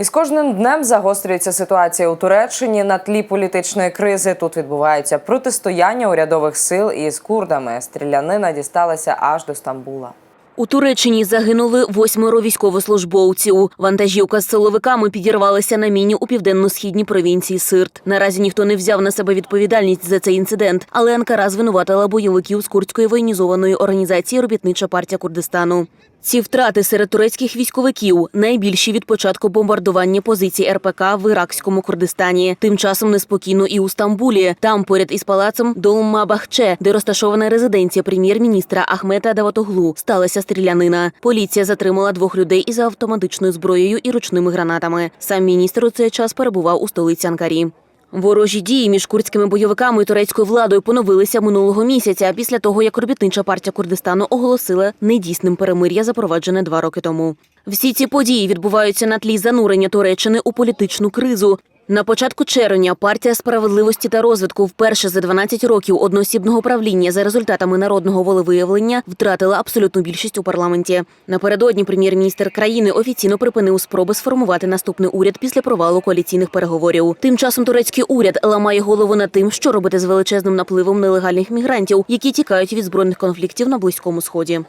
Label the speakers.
Speaker 1: І з кожним днем загострюється ситуація у Туреччині на тлі політичної кризи. Тут відбувається протистояння урядових сил із курдами. Стрілянина дісталася аж до Стамбула.
Speaker 2: У Туреччині загинули восьмеро військовослужбовців. Вантажівка з силовиками підірвалася на міні у південно-східній провінції Сирт. Наразі ніхто не взяв на себе відповідальність за цей інцидент, але Анкара звинуватила бойовиків з курдської воєнізованої організації Робітнича партія Курдистану. Ці втрати серед турецьких військовиків найбільші від початку бомбардування позицій РПК в іракському Курдистані. Тим часом неспокійно і у Стамбулі. Там поряд із палацом Долмабахче, де розташована резиденція прем'єр-міністра Ахмета Даватоглу, сталася стрілянина. Поліція затримала двох людей із автоматичною зброєю і ручними гранатами. Сам міністр у цей час перебував у столиці Анкарі. Ворожі дії між курдськими бойовиками і турецькою владою поновилися минулого місяця після того, як робітнича партія Курдистану оголосила недійсним перемир'я, запроваджене два роки тому. Всі ці події відбуваються на тлі занурення Туреччини у політичну кризу. На початку червня партія справедливості та розвитку вперше за 12 років одноосібного правління за результатами народного волевиявлення втратила абсолютну більшість у парламенті. Напередодні прем'єр-міністр країни офіційно припинив спроби сформувати наступний уряд після провалу коаліційних переговорів. Тим часом турецький уряд ламає голову над тим, що робити з величезним напливом нелегальних мігрантів, які тікають від збройних конфліктів на близькому сході.